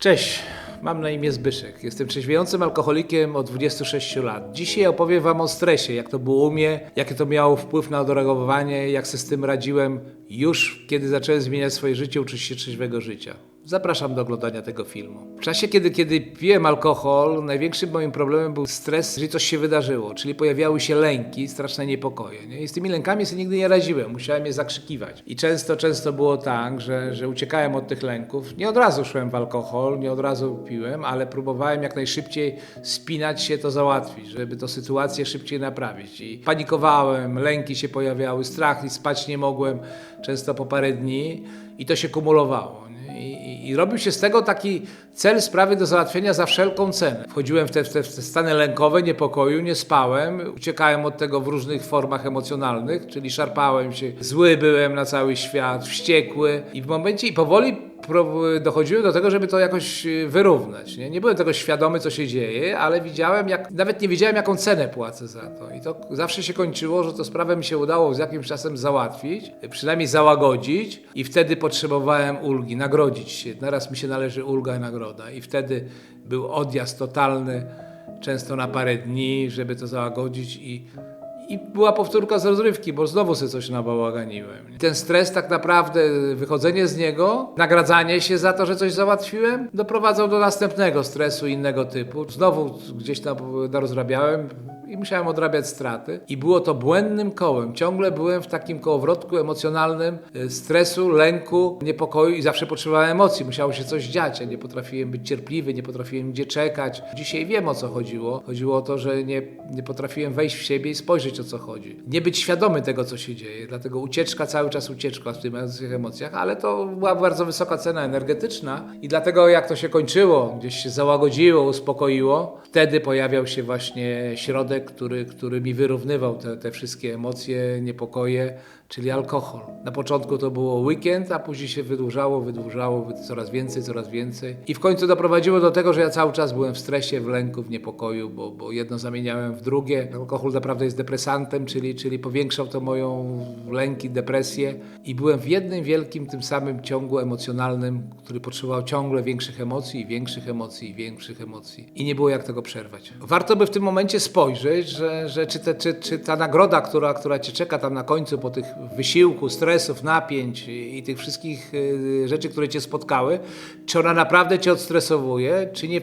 Cześć, mam na imię Zbyszek. Jestem trzeźwiejącym alkoholikiem od 26 lat. Dzisiaj opowiem Wam o stresie, jak to było u mnie, jaki to miało wpływ na odreagowanie, jak sobie z tym radziłem już kiedy zacząłem zmieniać swoje życie, uczyć się trzeźwego życia. Zapraszam do oglądania tego filmu. W czasie, kiedy, kiedy piłem alkohol, największym moim problemem był stres, jeżeli coś się wydarzyło, czyli pojawiały się lęki, straszne niepokoje. Nie? I z tymi lękami sobie nigdy nie radziłem, musiałem je zakrzykiwać. I często, często było tak, że, że uciekałem od tych lęków. Nie od razu szłem w alkohol, nie od razu piłem, ale próbowałem jak najszybciej spinać się, to załatwić, żeby to sytuację szybciej naprawić. I panikowałem, lęki się pojawiały, strach i spać nie mogłem, często po parę dni i to się kumulowało. I, robił się z tego taki cel sprawy do załatwienia za wszelką cenę. Wchodziłem w te, w, te, w te stany lękowe, niepokoju, nie spałem, uciekałem od tego w różnych formach emocjonalnych, czyli szarpałem się, zły byłem na cały świat, wściekły i w momencie i powoli dochodziłem do tego, żeby to jakoś y, wyrównać. Nie? nie byłem tego świadomy, co się dzieje, ale widziałem, jak, nawet nie wiedziałem, jaką cenę płacę za to. I to zawsze się kończyło, że to sprawę mi się udało z jakimś czasem załatwić, przynajmniej załagodzić i wtedy potrzebowałem ulgi, nagrodzić się. Teraz mi się należy ulga i nagroda. I wtedy był odjazd totalny, często na parę dni, żeby to załagodzić i i była powtórka z rozrywki, bo znowu sobie coś nabałaganiłem. Ten stres tak naprawdę, wychodzenie z niego, nagradzanie się za to, że coś załatwiłem, doprowadzał do następnego stresu innego typu. Znowu gdzieś tam narozrabiałem i musiałem odrabiać straty. I było to błędnym kołem. Ciągle byłem w takim kołowrotku emocjonalnym y, stresu, lęku, niepokoju i zawsze potrzebowałem emocji. Musiało się coś dziać. Ja nie potrafiłem być cierpliwy, nie potrafiłem gdzie czekać. Dzisiaj wiem o co chodziło. Chodziło o to, że nie, nie potrafiłem wejść w siebie i spojrzeć o co chodzi. Nie być świadomy tego, co się dzieje. Dlatego ucieczka, cały czas ucieczka w tych emocjach, ale to była bardzo wysoka cena energetyczna i dlatego jak to się kończyło, gdzieś się załagodziło, uspokoiło, wtedy pojawiał się właśnie środek, który, który mi wyrównywał te, te wszystkie emocje, niepokoje, czyli alkohol. Na początku to było weekend, a później się wydłużało, wydłużało wy- coraz więcej, coraz więcej. I w końcu doprowadziło do tego, że ja cały czas byłem w stresie, w lęku, w niepokoju, bo, bo jedno zamieniałem w drugie. Alkohol naprawdę jest depresantem, czyli, czyli powiększał to moją lęki, depresję. I byłem w jednym wielkim, tym samym ciągu emocjonalnym, który potrzebował ciągle większych emocji, większych emocji, większych emocji. I nie było jak tego przerwać. Warto by w tym momencie spojrzeć, że, że czy, te, czy, czy ta nagroda, która, która cię czeka tam na końcu po tych wysiłku, stresów, napięć i, tych wszystkich y, rzeczy, które cię spotkały, czy ona naprawdę cię odstresowuje, czy nie,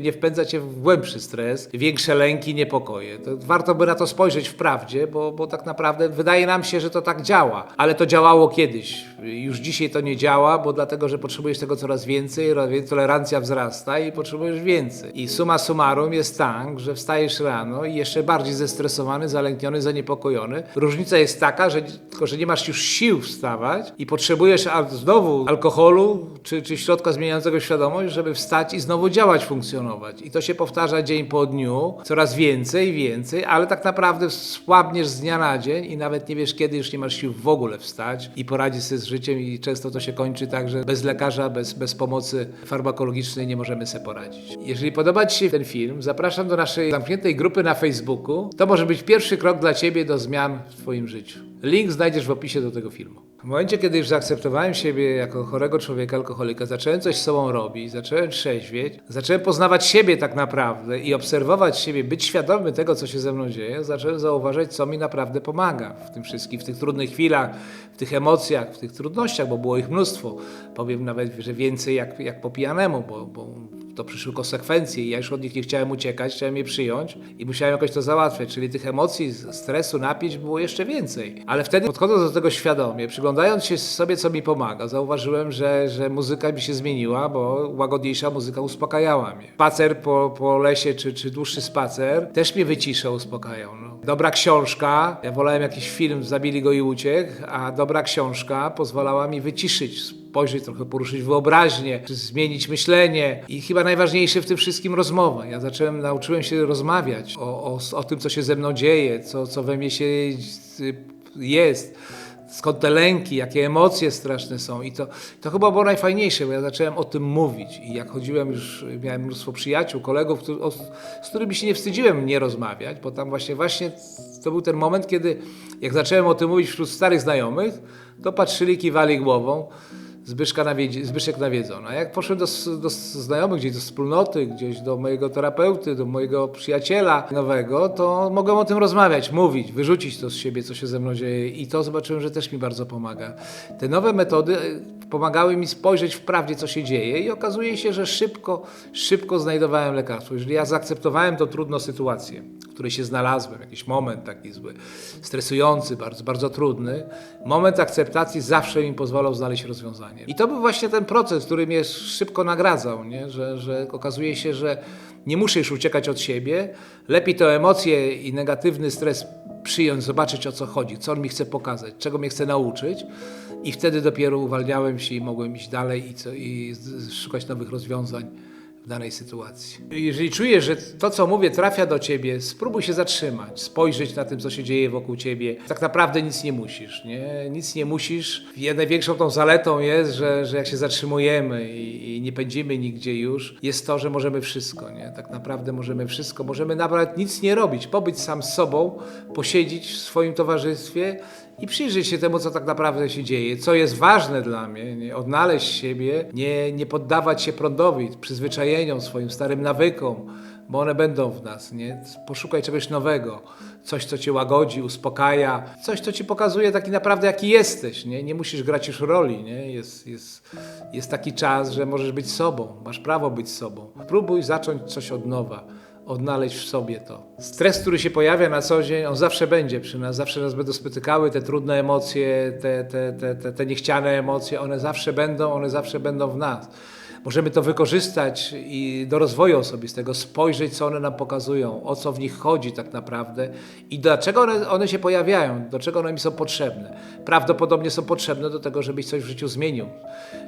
nie wpędza cię w głębszy stres, większe lęki, niepokoje. To warto by na to spojrzeć wprawdzie, bo, bo tak naprawdę wydaje nam się, że to tak działa, ale to działało kiedyś. Już dzisiaj to nie działa, bo dlatego, że potrzebujesz tego coraz więcej, tolerancja wzrasta i potrzebujesz więcej. I suma summarum jest tak, że wstajesz rano i jeszcze bardziej zestresowany, zalękniony, zaniepokojony. Różnica jest taka, że tylko, że nie masz już sił wstawać i potrzebujesz znowu alkoholu czy, czy środka zmieniającego świadomość, żeby wstać i znowu działać, funkcjonować. I to się powtarza dzień po dniu, coraz więcej i więcej, ale tak naprawdę słabniesz z dnia na dzień i nawet nie wiesz, kiedy już nie masz sił w ogóle wstać i poradzić sobie z życiem i często to się kończy tak, że bez lekarza, bez, bez pomocy farmakologicznej nie możemy sobie poradzić. Jeżeli podoba Ci się ten film, zapraszam do naszej zamkniętej grupy na Facebooku. To może być pierwszy krok dla Ciebie do zmian w Twoim życiu. Link znajdziesz w opisie do tego filmu. W momencie, kiedy już zaakceptowałem siebie jako chorego człowieka, alkoholika, zacząłem coś z sobą robić, zacząłem trzeźwieć, zacząłem poznawać siebie tak naprawdę i obserwować siebie, być świadomy tego, co się ze mną dzieje, zacząłem zauważać, co mi naprawdę pomaga w tym wszystkim, w tych trudnych chwilach, w tych emocjach, w tych trudnościach, bo było ich mnóstwo. Powiem nawet, że więcej jak, jak po pijanemu, bo, bo to przyszły konsekwencje i ja już od nich nie chciałem uciekać, chciałem je przyjąć i musiałem jakoś to załatwiać, czyli tych emocji, stresu, napięć było jeszcze więcej. Ale wtedy podchodząc do tego świadomie, przyglądając się sobie, co mi pomaga, zauważyłem, że, że muzyka mi się zmieniła, bo łagodniejsza muzyka uspokajała mnie. Spacer po, po lesie, czy, czy dłuższy spacer też mnie wyciszał, uspokajał. No. Dobra książka, ja wolałem jakiś film, zabili go i uciekł, a dobra książka pozwalała mi wyciszyć spojrzeć, trochę poruszyć wyobraźnię, zmienić myślenie. I chyba najważniejsze w tym wszystkim rozmowa. Ja zacząłem, nauczyłem się rozmawiać o, o, o tym, co się ze mną dzieje, co, co we mnie się jest. Skąd te lęki, jakie emocje straszne są. I to, to chyba było najfajniejsze, bo ja zacząłem o tym mówić. I jak chodziłem już, miałem mnóstwo przyjaciół, kolegów, z którymi się nie wstydziłem nie rozmawiać, bo tam właśnie, właśnie to był ten moment, kiedy jak zacząłem o tym mówić wśród starych znajomych, to patrzyli, kiwali głową. Zbyszka nawiedzi, Zbyszek nawiedzony. A jak poszedłem do, do znajomych, gdzieś do wspólnoty, gdzieś do mojego terapeuty, do mojego przyjaciela nowego, to mogłem o tym rozmawiać, mówić, wyrzucić to z siebie, co się ze mną dzieje i to zobaczyłem, że też mi bardzo pomaga. Te nowe metody e, pomagały mi spojrzeć wprawdzie, co się dzieje i okazuje się, że szybko, szybko znajdowałem lekarstwo. Jeżeli ja zaakceptowałem tą trudną sytuację, w której się znalazłem, jakiś moment taki zły, stresujący, bardzo, bardzo trudny, moment akceptacji zawsze mi pozwalał znaleźć rozwiązanie. I to był właśnie ten proces, który mnie szybko nagradzał, nie? Że, że okazuje się, że nie muszę już uciekać od siebie, lepiej te emocje i negatywny stres przyjąć, zobaczyć o co chodzi, co on mi chce pokazać, czego mnie chce nauczyć i wtedy dopiero uwalniałem się i mogłem iść dalej i, co, i szukać nowych rozwiązań w danej sytuacji. Jeżeli czujesz, że to, co mówię, trafia do ciebie, spróbuj się zatrzymać, spojrzeć na tym, co się dzieje wokół ciebie. Tak naprawdę nic nie musisz, nie? Nic nie musisz. Największą tą zaletą jest, że, że jak się zatrzymujemy i, i nie pędzimy nigdzie już, jest to, że możemy wszystko, nie? Tak naprawdę możemy wszystko. Możemy nawet nic nie robić, pobyć sam z sobą, posiedzieć w swoim towarzystwie i przyjrzeć się temu, co tak naprawdę się dzieje, co jest ważne dla mnie, nie? odnaleźć siebie, nie, nie poddawać się prądowi, przyzwyczajeniom, swoim starym nawykom, bo one będą w nas. Nie? Poszukaj czegoś nowego, coś, co cię łagodzi, uspokaja, coś, co ci pokazuje taki naprawdę, jaki jesteś. Nie, nie musisz grać już roli. Nie? Jest, jest, jest taki czas, że możesz być sobą, masz prawo być sobą. Próbuj zacząć coś od nowa odnaleźć w sobie to. Stres, który się pojawia na co dzień, on zawsze będzie przy nas, zawsze nas będą spotykały te trudne emocje, te, te, te, te, te niechciane emocje, one zawsze będą, one zawsze będą w nas. Możemy to wykorzystać i do rozwoju osobistego, spojrzeć, co one nam pokazują, o co w nich chodzi tak naprawdę i dlaczego one, one się pojawiają, do czego one mi są potrzebne. Prawdopodobnie są potrzebne do tego, żebyś coś w życiu zmienił,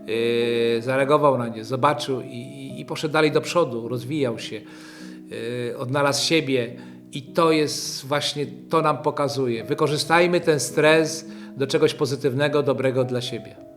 yy, zareagował na nie, zobaczył i, i, i poszedł dalej do przodu, rozwijał się odnalazł siebie i to jest właśnie, to nam pokazuje. Wykorzystajmy ten stres do czegoś pozytywnego, dobrego dla siebie.